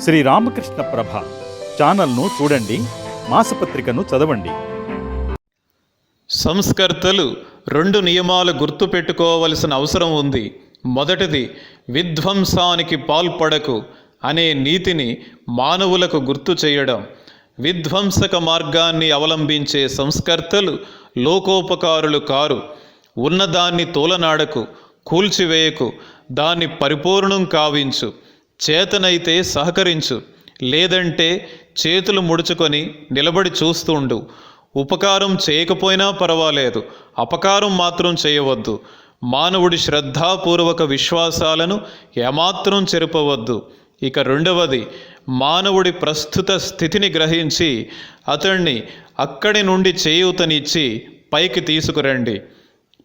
శ్రీ రామకృష్ణ ప్రభ ఛానల్ను చూడండి మాసపత్రికను చదవండి. సంస్కర్తలు రెండు నియమాలు గుర్తుపెట్టుకోవలసిన అవసరం ఉంది. మొదటిది విధ్వంసానికి పాల్పడకు అనే నీతిని మానవులకు గుర్తు చేయడం. విధ్వంసక మార్గాన్ని అవలంబించే సంస్కర్తలు లోకోపకారులు కారు. ఉన్నదాన్ని తోలనాడకు కూల్చివేయకు దాన్ని పరిపూర్ణం కావించు. చేతనైతే సహకరించు లేదంటే చేతులు ముడుచుకొని నిలబడి చూస్తుండు ఉపకారం చేయకపోయినా పర్వాలేదు అపకారం మాత్రం చేయవద్దు. మానవుడి శ్రద్ధాపూర్వక విశ్వాసాలను ఏమాత్రం చెరపవద్దు. ఇక రెండవది మానవుడి ప్రస్తుత స్థితిని గ్రహించి అతణ్ణి అక్కడి నుండి చేయూతనిచ్చి పైకి తీసుకురండి.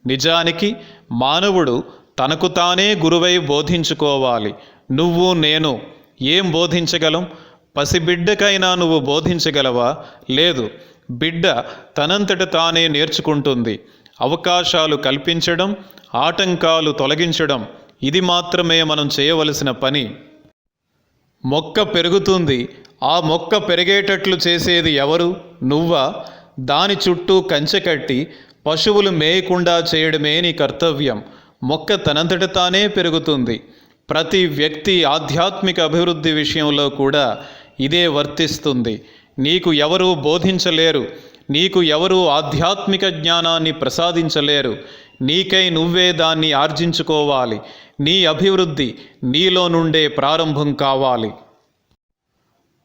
నిజానికి మానవుడు తనకు తానే గురువై బోధించుకోవాలి. నువ్వు నేను ఏం బోధించగలం? పసిబిడ్డకైనా నువ్వు బోధించగలవా? లేదు బిడ్డ తనంతట తానే నేర్చుకుంటుంది. అవకాశాలు కల్పించడం ఆటంకాలు తొలగించడం ఇది మాత్రమే మనం చేయవలసిన పని. మొక్క పెరుగుతుంది. ఆ మొక్క పెరిగేటట్లు చేసేది ఎవరు? నువ్వా? దాని చుట్టూ కంచె కట్టి పశువులు మేయకుండా చేయడమే నీ కర్తవ్యం. మొక్క తనంతట తానే పెరుగుతుంది. ప్రతి వ్యక్తి ఆధ్యాత్మిక అభివృద్ధి విషయంలో కూడా ఇదే వర్తిస్తుంది. నీకు ఎవరూ బోధించలేరు. నీకు ఎవరూ ఆధ్యాత్మిక జ్ఞానాన్ని ప్రసాదించలేరు. నీకై నువ్వే దాన్ని ఆర్జించుకోవాలి. నీ అభివృద్ధి నీలో నుండే ప్రారంభం కావాలి.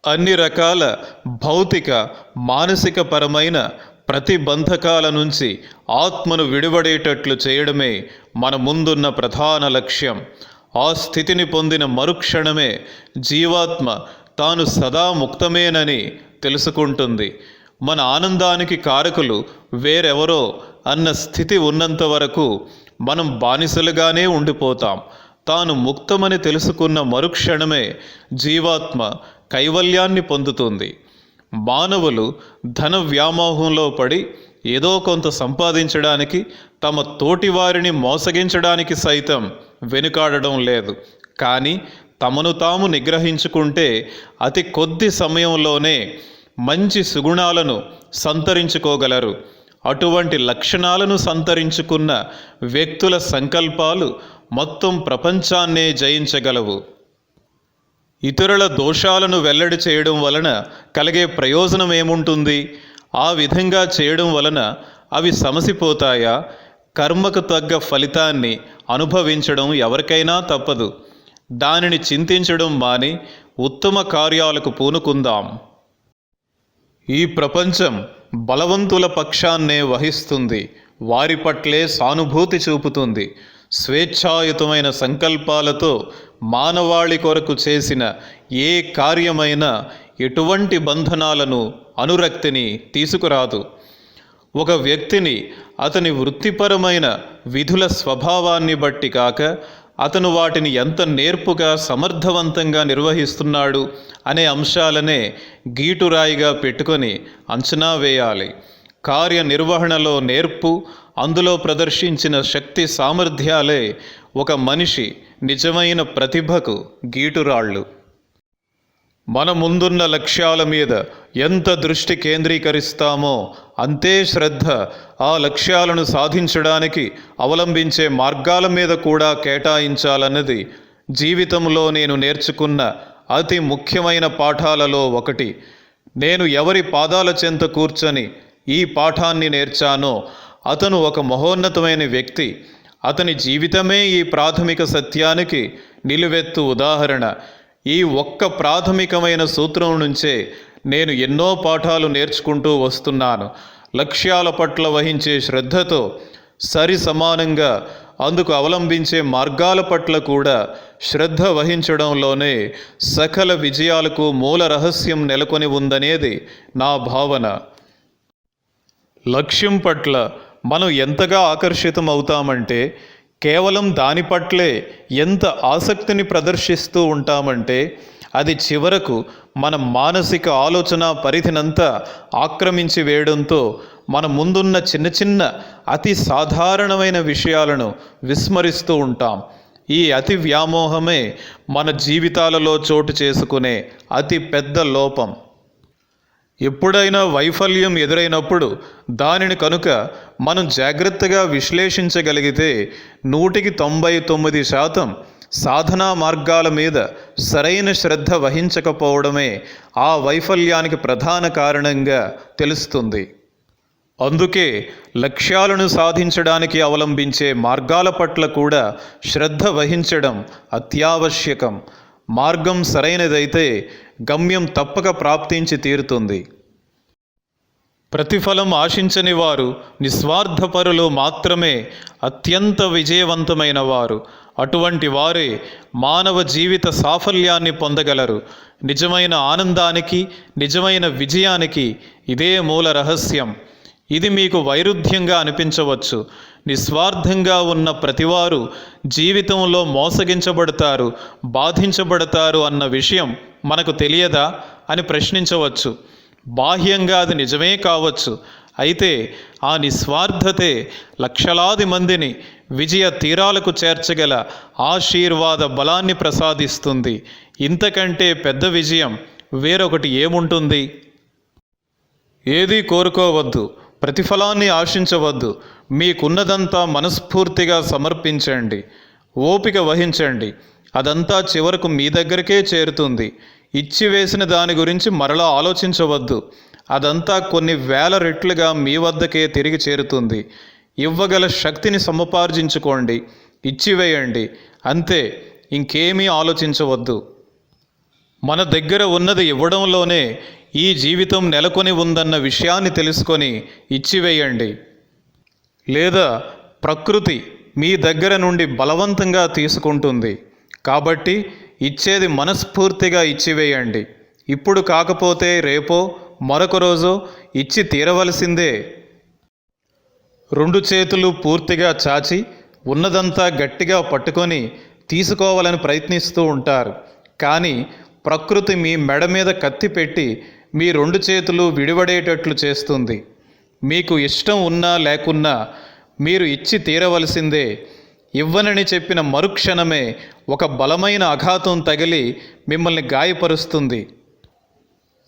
అన్ని రకాల భౌతిక మానసిక పరమైన ప్రతిబంధకాల నుంచి ఆత్మను విడివడేటట్లు చేయడమే మన ముందున్న ప్రధాన లక్ష్యం. ఆ స్థితిని పొందిన మరుక్షణమే జీవాత్మ తాను సదా ముక్తమేనని తెలుసుకుంటుంది. మన ఆనందానికి కారకులు వేరెవరో అన్న స్థితి ఉన్నంత వరకు మనం బానిసలుగానే ఉండిపోతాం. తాను ముక్తమని తెలుసుకున్న మరుక్షణమే జీవాత్మ కైవల్యాన్ని పొందుతుంది. మానవులు ధన వ్యామోహంలో పడి ఏదో కొంత సంపాదించడానికి తమ తోటివారిని మోసగించడానికి సైతం వెనుకాడడం లేదు. కానీ తమను తాము నిగ్రహించుకుంటే అతి కొద్ది సమయంలోనే మంచి సుగుణాలను సంతరించుకోగలరు. అటువంటి లక్షణాలను సంతరించుకున్న వ్యక్తుల సంకల్పాలు మొత్తం ప్రపంచాన్నే జయించగలవు. ఇతరుల దోషాలను వెల్లడి చేయడం వలన కలిగే ప్రయోజనం ఏముంటుంది? ఆ విధంగా చేయడం వలన అవి సమసిపోతాయా? కర్మకు తగ్గ ఫలితాన్ని అనుభవించడం ఎవరికైనా తప్పదు. దానిని చింతించడం మాని ఉత్తమ కార్యాలకు పూనుకుందాం. ఈ ప్రపంచం బలవంతుల పక్షాన్నే వహిస్తుంది. వారి పట్లే సానుభూతి చూపుతుంది. స్వేచ్ఛాయుతమైన సంకల్పాలతో మానవాళి కొరకు చేసిన ఏ కార్యమైనా ఎటువంటి బంధనాలను అనురక్తిని తీసుకురాదు. ఒక వ్యక్తిని అతని వృత్తిపరమైన విధుల స్వభావాన్ని బట్టి కాక అతను వాటిని ఎంత నేర్పుగా సమర్థవంతంగా నిర్వహిస్తున్నాడు అనే అంశాలనే గీటురాయిగా పెట్టుకొని అంచనా వేయాలి. కార్యనిర్వహణలో నేర్పు అందులో ప్రదర్శించిన శక్తి సామర్థ్యాలే ఒక మనిషి నిజమైన ప్రతిభకు గీటురాళ్ళు. మన ముందున్న లక్ష్యాల మీద ఎంత దృష్టి కేంద్రీకరిస్తామో అంతే శ్రద్ధ ఆ లక్ష్యాలను సాధించడానికి అవలంబించే మార్గాల మీద కూడా కేటాయించాలన్నది జీవితంలో నేను నేర్చుకున్న అతి ముఖ్యమైన పాఠాలలో ఒకటి. నేను ఎవరి పాదాల చెంత కూర్చొని ఈ పాఠాన్ని నేర్చానో అతను ఒక మహోన్నతమైన వ్యక్తి. అతని జీవితమే ఈ ప్రాథమిక సత్యానికి నిలువెత్తు ఉదాహరణ. ఈ ఒక్క ప్రాథమికమైన సూత్రం నుంచే నేను ఎన్నో పాఠాలు నేర్చుకుంటూ వస్తున్నాను. లక్ష్యాల పట్ల వహించే శ్రద్ధతో సరి సమానంగా అందుకు అవలంబించే మార్గాల పట్ల కూడా శ్రద్ధ వహించడంలోనే సకల విజయాలకు మూల రహస్యం నెలకొని ఉందనేది నా భావన. లక్ష్యం పట్ల మనం ఎంతగా ఆకర్షితం అవుతామంటే కేవలం దాని పట్లే ఎంత ఆసక్తిని ప్రదర్శిస్తూ ఉంటామంటే అది చివరకు మన మానసిక ఆలోచన పరిధినంతా ఆక్రమించి వేయడంతో మన ముందున్న చిన్న చిన్న అతి సాధారణమైన విషయాలను విస్మరిస్తూ ఉంటాం. ఈ అతి వ్యామోహమే మన జీవితాలలో చోటు చేసుకునే అతి పెద్ద లోపం. ఎప్పుడైనా వైఫల్యం ఎదురైనప్పుడు దానిని కనుక మనం జాగ్రత్తగా విశ్లేషించగలిగితే నూటికి తొంభై తొమ్మిది శాతం సాధనా మార్గాల మీద సరైన శ్రద్ధ వహించకపోవడమే ఆ వైఫల్యానికి ప్రధాన కారణంగా తెలుస్తుంది. అందుకే లక్ష్యాలను సాధించడానికి అవలంబించే మార్గాల పట్ల కూడా శ్రద్ధ వహించడం అత్యావశ్యకం. మార్గం సరైనదైతే గమ్యం తప్పక ప్రాప్తించి తీరుతుంది. ప్రతిఫలం ఆశించని వారు నిస్వార్థపరులు మాత్రమే అత్యంత విజయవంతమైన వారు అటువంటి వారే మానవ జీవిత సాఫల్యాన్ని పొందగలరు. నిజమైన ఆనందానికి నిజమైన విజయానికి ఇదే మూల రహస్యం. ఇది మీకు వైరుధ్యంగా అనిపించవచ్చు. నిస్వార్థంగా ఉన్న ప్రతివారు జీవితంలో మోసగించబడతారు బాధించబడతారు అన్న విషయం మనకు తెలియదా అని ప్రశ్నించవచ్చు. బాహ్యంగా అది నిజమే కావచ్చు. అయితే ఆ నిస్వార్థతే లక్షలాది మందిని విజయ తీరాలకు చేర్చగల ఆశీర్వాద బలాన్ని ప్రసాదిస్తుంది. ఇంతకంటే పెద్ద విజయం వేరొకటి ఏముంటుంది? ఏదీ కోరుకోవద్దు. ప్రతిఫలాన్ని ఆశించవద్దు. మీకున్నదంతా మనస్ఫూర్తిగా సమర్పించండి. ఓపిక వహించండి. అదంతా చివరకు మీ దగ్గరికే చేరుతుంది. ఇచ్చి వేసిన దాని గురించి మరలా ఆలోచించవద్దు. అదంతా కొన్ని వేల రెట్లుగా మీ వద్దకే తిరిగి చేరుతుంది. ఇవ్వగల శక్తిని సముపార్జించుకోండి. ఇచ్చివేయండి అంతే ఇంకేమీ ఆలోచించవద్దు. మన దగ్గర ఉన్నది ఇవ్వడంలోనే ఈ జీవితం నెలకొని ఉందన్న విషయాన్ని తెలుసుకొని ఇచ్చివేయండి. లేదా ప్రకృతి మీ దగ్గర నుండి బలవంతంగా తీసుకుంటుంది. కాబట్టి ఇచ్చేది మనస్ఫూర్తిగా ఇచ్చివేయండి. ఇప్పుడు కాకపోతే రేపో మరొక రోజు ఇచ్చి తీరవలసిందే. రెండు చేతులు పూర్తిగా చాచి ఉన్నదంతా గట్టిగా పట్టుకొని తీసుకోవాలని ప్రయత్నిస్తూ ఉంటారు. కానీ ప్రకృతి మీ మెడ మీద కత్తి పెట్టి మీ రెండు చేతులు విడివడేటట్లు చేస్తుంది. మీకు ఇష్టం ఉన్నా లేకున్నా మీరు ఇచ్చి తీరవలసిందే. ఇవ్వనని చెప్పిన మరుక్షణమే ఒక బలమైన అఘాతం తగిలి మిమ్మల్ని గాయపరుస్తుంది.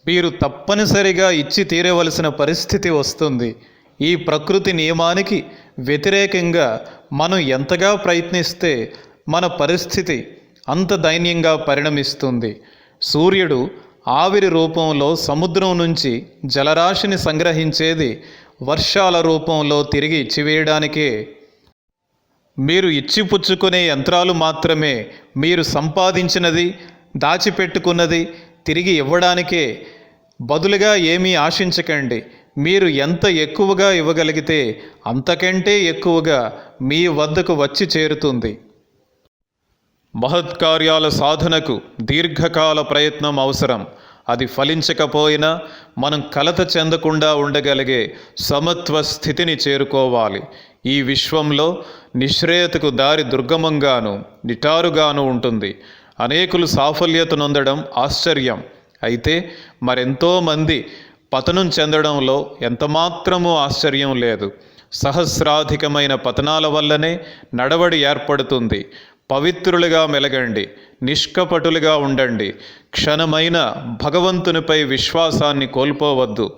మీరు తప్పనిసరిగా ఇచ్చి తీరవలసిన పరిస్థితి వస్తుంది. ఈ ప్రకృతి నియమానికి వ్యతిరేకంగా మనం ఎంతగా ప్రయత్నిస్తే మన పరిస్థితి అంత దైన్యంగా పరిణమిస్తుంది. సూర్యుడు ఆవిరి రూపంలో సముద్రం నుంచి జలరాశిని సంగ్రహించేది వర్షాల రూపంలో తిరిగి ఇచ్చివేయడానికే. మీరు ఇచ్చిపుచ్చుకునే యంత్రాలు మాత్రమే మీరు సంపాదించినది దాచిపెట్టుకున్నది తిరిగి ఇవ్వడానికే. బదులుగా ఏమీ ఆశించకండి మీరు ఎంత ఎక్కువగా ఇవ్వగలిగితే అంతకంటే ఎక్కువగా మీ వద్దకు వచ్చి చేరుతుంది. మహత్కార్యాల సాధనకు దీర్ఘకాల ప్రయత్నం అవసరం. అది ఫలించకపోయినా మనం కలత చెందకుండా ఉండగలిగే సమత్వ స్థితిని చేరుకోవాలి. ఈ విశ్వంలో నిశ్రేయతకు దారి దుర్గమంగాను నిటారుగాను ఉంటుంది. అనేకులు సాఫల్యత నొందడం ఆశ్చర్యం. అయితే మరెంతో మంది పతనం చెందడంలో ఎంతమాత్రమూ ఆశ్చర్యం లేదు. సహస్రాధికమైన పతనాల వల్లనే నడవడి ఏర్పడుతుంది. పవిత్రులుగా మెలగండి నిష్కపటులుగా ఉండండి. క్షణమైన భగవంతునిపై విశ్వాసాన్ని కోల్పోవద్దు.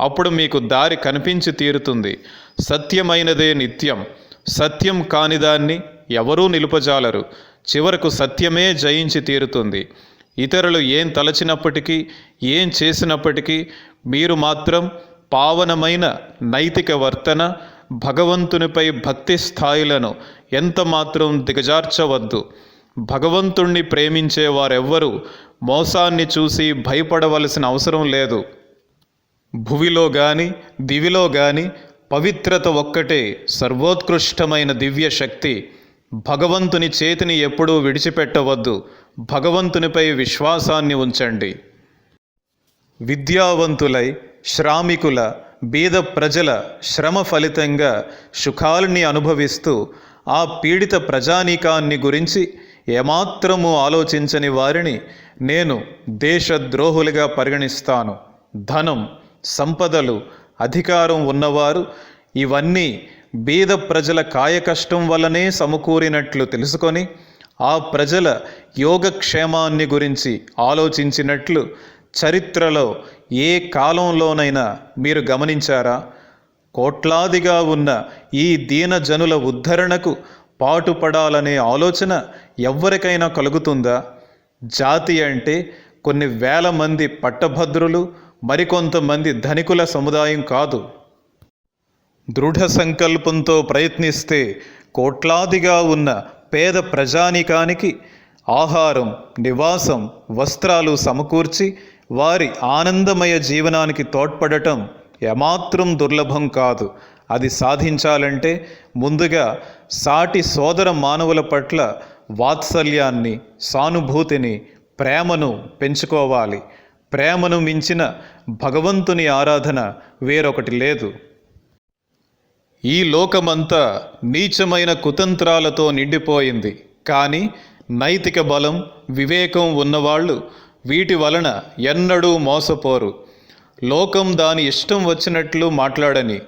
అప్పుడు మీకు దారి కనిపించి తీరుతుంది. సత్యమైనదే నిత్యం. సత్యం కానిదాన్ని ఎవరూ నిలుపజాలరు. చివరకు సత్యమే జయించి తీరుతుంది. ఇతరులు ఏం తలచినప్పటికీ ఏం చేసినప్పటికీ మీరు మాత్రం పావనమైన నైతిక వర్తన భగవంతునిపై భక్తి స్థాయిలను ఎంత మాత్రం దిగజార్చవద్దు. భగవంతుణ్ణి ప్రేమించే వారెవ్వరూ మోసాన్ని చూసి భయపడవలసిన అవసరం లేదు. భువిలో గాని దివిలో గాని పవిత్రత ఒక్కటే సర్వోత్కృష్టమైన దివ్య శక్తి భగవంతుని చేతిని ఎప్పుడూ విడిచిపెట్టవద్దు. భగవంతునిపై విశ్వాసాన్ని ఉంచండి. విద్యావంతులై శ్రామికుల బీద ప్రజల శ్రమ ఫలితంగా సుఖాల్ని అనుభవిస్తూ ఆ పీడిత ప్రజానీకాన్ని గురించి ఏమాత్రము ఆలోచించని వారిని నేను దేశద్రోహులుగా పరిగణిస్తాను. ధనం సంపదలు అధికారం ఉన్నవారు ఇవన్నీ బీద ప్రజల కాయకష్టం వల్లనే సమకూరినట్లు తెలుసుకొని ఆ ప్రజల యోగక్షేమాన్ని గురించి ఆలోచించినట్లు చరిత్రలో ఏ కాలంలోనైనా మీరు గమనించారా? కోట్లాదిగా ఉన్న ఈ దీనజనుల ఉద్ధరణకు పాటుపడాలనే ఆలోచన ఎవ్వరికైనా కలుగుతుందా? జాతి అంటే కొన్ని వేల మంది పట్టభద్రులు మరికొంతమంది ధనికుల సముదాయం కాదు. దృఢ సంకల్పంతో ప్రయత్నిస్తే కోట్లాదిగా ఉన్న పేద ప్రజానికానికి ఆహారం నివాసం వస్త్రాలు సమకూర్చి వారి ఆనందమయ జీవనానికి తోడ్పడటం ఏమాత్రం దుర్లభం కాదు. అది సాధించాలంటే ముందుగా సాటి సోదర మానవుల పట్ల వాత్సల్యాన్ని సానుభూతిని ప్రేమను పెంచుకోవాలి. ప్రేమను మించిన భగవంతుని ఆరాధన వేరొకటి లేదు. ఈ లోకమంతా నీచమైన కుతంత్రాలతో నిండిపోయింది. కానీ నైతిక బలం వివేకం ఉన్నవాళ్ళు వీటి వలన ఎన్నడూ మోసపోరు. లోకం దాని ఇష్టం వచ్చినట్లు మాట్లాడని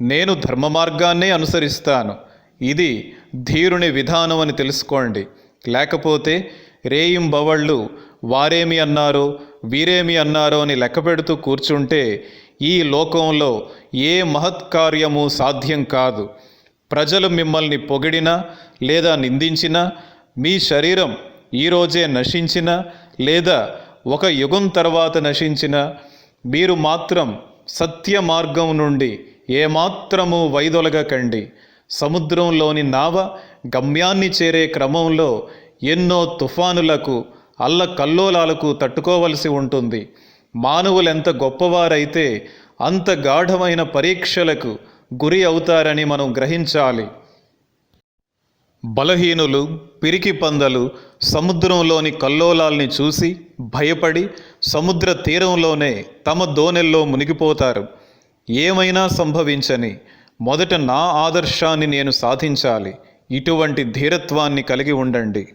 నేను ధర్మ మార్గాన్నే అనుసరిస్తాను. ఇది ధీరుని విధానం అని తెలుసుకోండి. లేకపోతే రేయింబవళ్ళు వారేమి అన్నారో వీరేమి అన్నారో అని లెక్కపెడుతూ కూర్చుంటే ఈ లోకంలో ఏ మహత్కార్యము సాధ్యం కాదు. ప్రజలు మిమ్మల్ని పొగిడినా లేదా నిందించినా మీ శరీరం ఈరోజే నశించినా లేదా ఒక యుగం తర్వాత నశించినా మీరు మాత్రం సత్య మార్గం నుండి ఏమాత్రము వైదొలగకండి. సముద్రంలోని నావ గమ్యాన్ని చేరే క్రమంలో ఎన్నో తుఫానులకు అల్లకల్లోలాలకు తట్టుకోవలసి ఉంటుంది. మానవులెంత గొప్పవారైతే అంత గాఢమైన పరీక్షలకు గురి అవుతారని మనం గ్రహించాలి. బలహీనులు పిరికి పందలు సముద్రంలోని కల్లోలాల్ని చూసి భయపడి సముద్ర తీరంలోనే తమ దోనెల్లో మునిగిపోతారు. ఏమైనా సంభవించని మొదట నా ఆదర్శాన్ని నేను సాధించాలి. ఇటువంటి ధీరత్వాన్ని కలిగి ఉండండి.